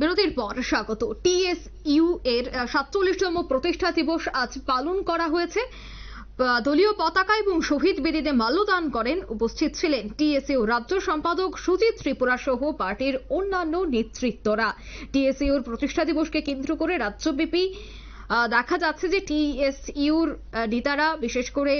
বিরতির পর স্বাগত। টিএসইউ এর সাতচল্লিশতম প্রতিষ্ঠা দিবস আজ পালন করা হয়েছে। দলীয় পতাকা এবং শহীদ বেদিতে মাল্যদান করেন উপস্থিত ছিলেন টিএসইউ রাজ্য সম্পাদক সুজিত ত্রিপুরা সহ পার্টির অন্যান্য নেতৃত্বরা। টিএসইউর প্রতিষ্ঠা দিবসকে কেন্দ্র করে রাজ্যব্যাপী দেখা যাচ্ছে যে টিএসইউর নেতারা, বিশেষ করে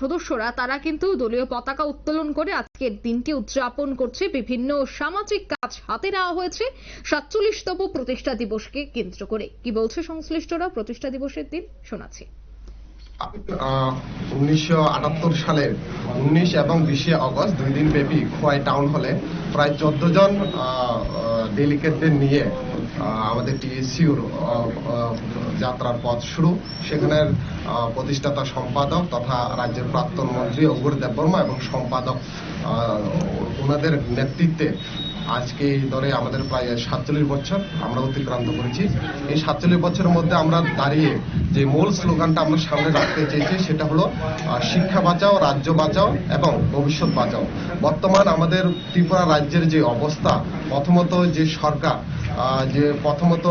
সদস্যরা, তারা কিন্তু দলীয় পতাকা উত্তোলন করে আজকের দিনটি উদযাপন করছে। বিভিন্ন সামাজিক কাজ হাতে নেওয়া হয়েছে। সাতচল্লিশতম প্রতিষ্ঠা দিবসকে কেন্দ্র করে। কি বলছে সংশ্লিষ্টরা? প্রতিষ্ঠা দিবসের দিন শোনাচ্ছি। উনিশশো আটাত্তর সালের উনিশ এবং বিশে অগস্ট দুই দিন ব্যাপী খোয়াই টাউন হলে প্রায় চোদ্দ জন ডেলিগেটদের নিয়ে আমাদের টিএসিউর যাত্রার পথ শুরু। সেখানের প্রতিষ্ঠাতা সম্পাদক তথা রাজ্যের প্রাক্তন মন্ত্রী অঙ্গুর দেববর্মা এবং সম্পাদক ওনাদের নেতৃত্বে আজকে এই দলে আমাদের প্রায় সাতচল্লিশ বছর আমরা অতিক্রান্ত করেছি। এই সাতচল্লিশ বছরের মধ্যে আমরা দাঁড়িয়ে যে মূল স্লোগানটা আমরা সামনে রাখতে চেয়েছি সেটা হলো শিক্ষা বাঁচাও, রাজ্য বাঁচাও এবং ভবিষ্যৎ বাঁচাও। বর্তমান আমাদের ত্রিপুরা রাজ্যের যে অবস্থা, প্রথমত যে সরকার যে প্রথমত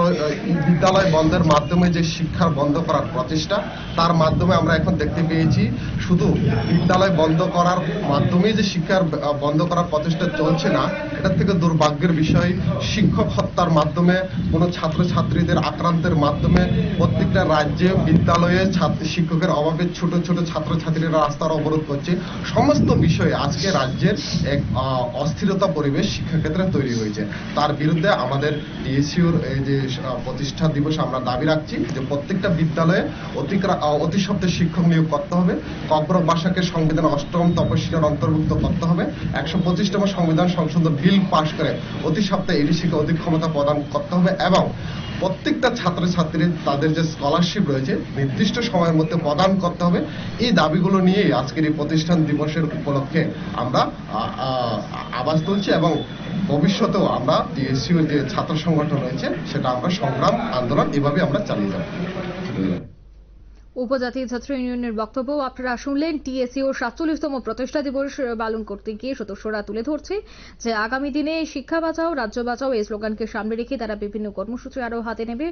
বিদ্যালয় বন্ধের মাধ্যমে যে শিক্ষার বন্ধ করার প্রচেষ্টা, তার মাধ্যমে আমরা এখন দেখতে পেয়েছি শুধু বিদ্যালয় বন্ধ করার মাধ্যমেই যে শিক্ষার বন্ধ করার প্রচেষ্টা চলছে না, এটার থেকে দুর্ভাগ্যের বিষয়, শিক্ষক হত্যার মাধ্যমে, কোনো ছাত্রছাত্রীদের আক্রান্তের মাধ্যমে প্রত্যেকটা রাজ্যে বিদ্যালয়ে ছাত্র, শিক্ষকের অভাবে ছোট ছোট ছাত্রছাত্রীরা রাস্তার অবরোধ করছে। সমস্ত বিষয়ে আজকে রাজ্যের এক অস্থিরতা পরিবেশ শিক্ষাক্ষেত্রে তৈরি হয়েছে। তার বিরুদ্ধে আমাদের টিএসইউর এই যে প্রতিষ্ঠা দিবস আমরা দাবি রাখছি যে প্রত্যেকটা বিদ্যালয়ে অতিক্রা- অতি সত্ত্বে শিক্ষক নিয়োগ করতে হবে। কব্রক ভাষাকে সংবিধান অষ্টম তপশিলার অন্তর্ভুক্ত করতে হবে। একশো পঁচিশতম সংবিধান সংশোধন বিল পাশ করে অতি সপ্তাহে এডিসিকে অধিক ক্ষমতা প্রদান করতে হবে এবং প্রত্যেকটা ছাত্রছাত্রী তাদের যে স্কলারশিপ রয়েছে নির্দিষ্ট সময়ের মধ্যে প্রদান করতে হবে। এই দাবিগুলো নিয়েই আজকের এই প্রতিষ্ঠান দিবসের উপলক্ষে আমরা, আ- আ- আওয়াজ তুলছি এবং ভবিষ্যতেও আমরা টিএসইউ যে ছাত্র সংগঠন রয়েছে সেটা আমরা সংগ্রাম আন্দোলন এভাবে আমরা চালিয়ে যাব। উপজাতি ছাত্র ইউনিয়নের বক্তব্য আপনারা শুনলেন। টিএসইউর সাতচল্লিশতম প্রতিষ্ঠা দিবস পালন করতে গিয়ে সদস্যরা তুলে ধরছে যে আগামী দিনে শিক্ষা বাঁচাও রাজ্য বাঁচাও এই স্লোগানকে সামনে রেখে তারা বিভিন্ন কর্মসূচি আরও হাতে নেবে।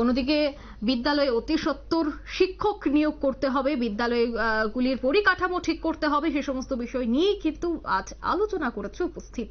অন্যদিকে বিদ্যালয়ে অতি সত্বর শিক্ষক নিয়োগ করতে হবে বিদ্যালয় আহ, গুলির পরিকাঠামো ঠিক করতে হবে সে সমস্ত বিষয় নিয়েই কিন্তু আজ আলোচনা করেছে উপস্থিত।